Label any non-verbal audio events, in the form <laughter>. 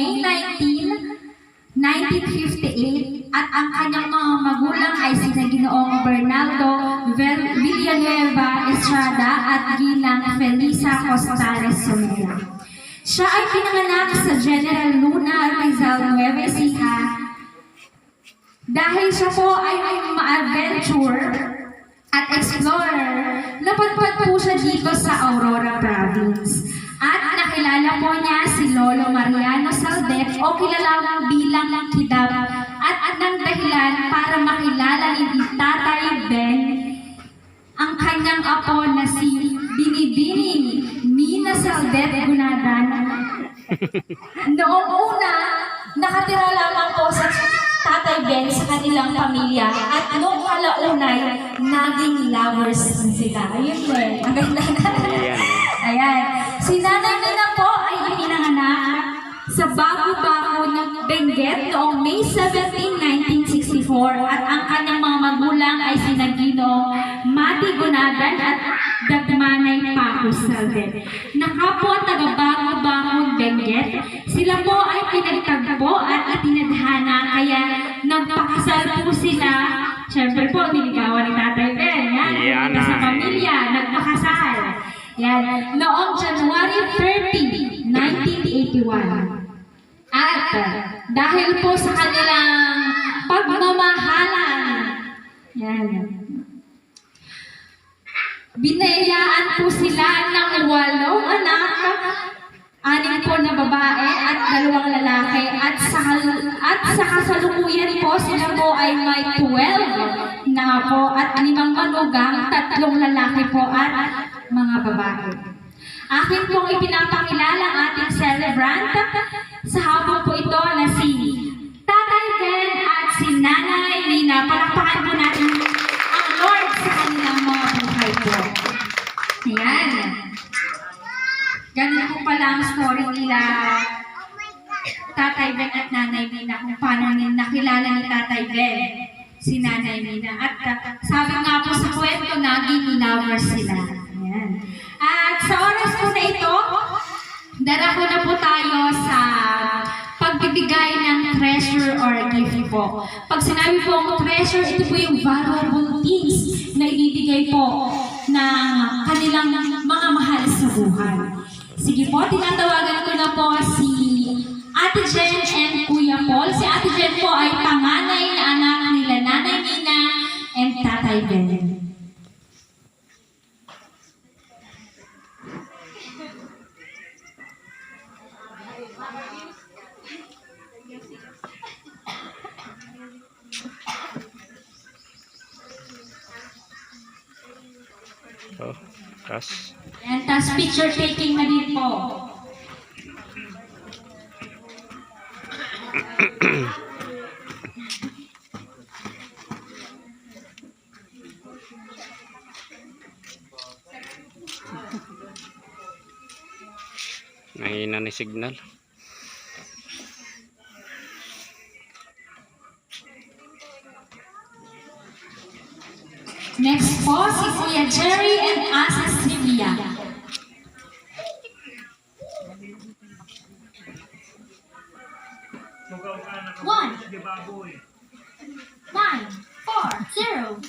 May 19, 1958 at ang kanyang mga magulang ay sina Ginoong Bernardo Villanueva Estrada at Ginang Felisa Costales Somera. Siya ay pinanganak sa General Luna Rizal Nueva Ecija dahil siya po ay may ma-adventure at explorer, napadpad po siya dito sa Aurora Province. At nakilala po niya si Lolo Mariano Saldet o kilala bilang Kidab at at ng dahilan para makilala ni Tatay Ben ang kanyang apo na si Binibining Mina Saldet Gunadan <laughs> Noong una, nakatira lamang po sa Tatay Ben sa kanilang pamilya at noong kalaunay, naging lovers sila. Ayun po eh. Ang ganda na. Ayan. Ayan. Benguet noong May 17, 1964 at ang kanyang mga magulang ay sina Gino Mati Gunadan at Dagmanay Pacos Salden. Nakapo taga-bago-bagong Benguet, sila po ay pinagtagpo at itinadhana kaya nagpakasal po sila. Siyempre po, niligawan ni Tatay Ben. Yan, Yan sa pamilya, nagpakasal. Yan. Noong dahil po sa kanilang pagmamahalan, yan, binayaan po sila ng walong anak, anim po na babae at dalawang lalaki. At sa, at sa kasalukuyan po sila po ay may 12 na po at limang manugang, tatlong lalaki po at mga babae. Akin pong ipinapakilala ang ating celebrant sa hapon po ito na si Tatay Ben at si Nanay Nina. Palakpakan po natin ang Lord sa kanilang mga buhay po. Ayan. Ganun po pala ang story nila Tatay Ben at Nanay Nina kung paano nila nakilala ni Tatay Ben si Nanay Nina. At uh, sabi nga po sa kwento, naging lovers sila. Ayan. At sa oras po na ito, darako na po tayo sa pagbibigay ng treasure or gift po. Pag sinabi po ang treasure, ito po yung valuable things na ibibigay po ng kanilang mga mahal sa buhay. Sige po, tinatawagan ko na po si Ate Jen and Kuya Paul. Si Ate Jen po ay Oh, kas. And tas picture taking na din po. Nahina ni signal. Next boss is Kuya Jerry and Asa Sylvia. One, nine, four, zero.